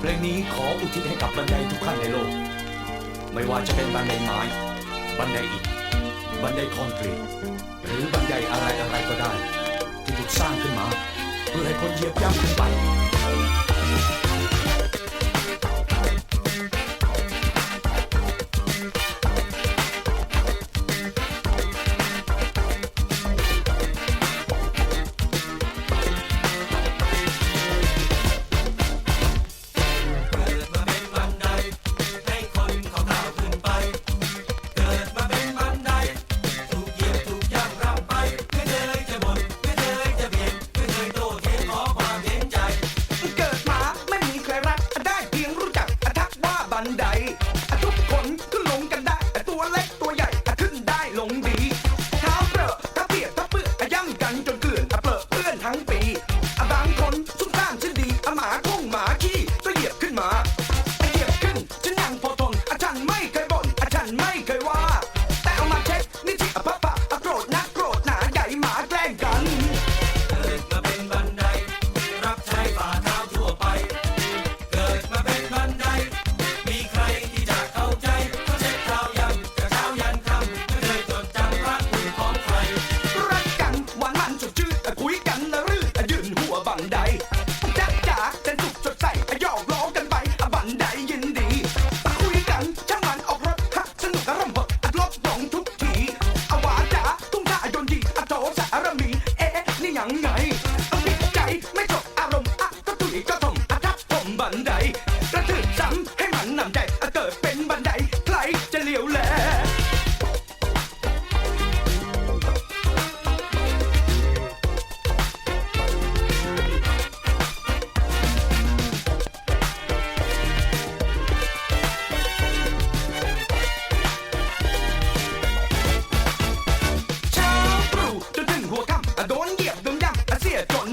เพลงนี้ขออุทิศให้กับบันไดทุกขั้นในโลก ไม่ว่าจะเป็นบันไดไม้ บันไดอิฐ บันไดคอนกรีต หรือบันไดอะไรอะไรก็ได้ ที่ถูกสร้างขึ้นมา เพื่อให้คนเหยียบย่ำขึ้นไป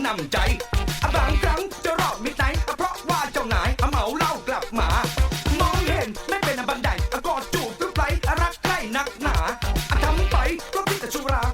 นำใจบางครั้งจะรอดมิดไหนเพราะว่าเจ้านายเมาเหล้ากลับมา มองเห็นไม่เป็นบันไดกอดจูบหรือไรรักใกล้นักหนาทำไปก็พิจารณา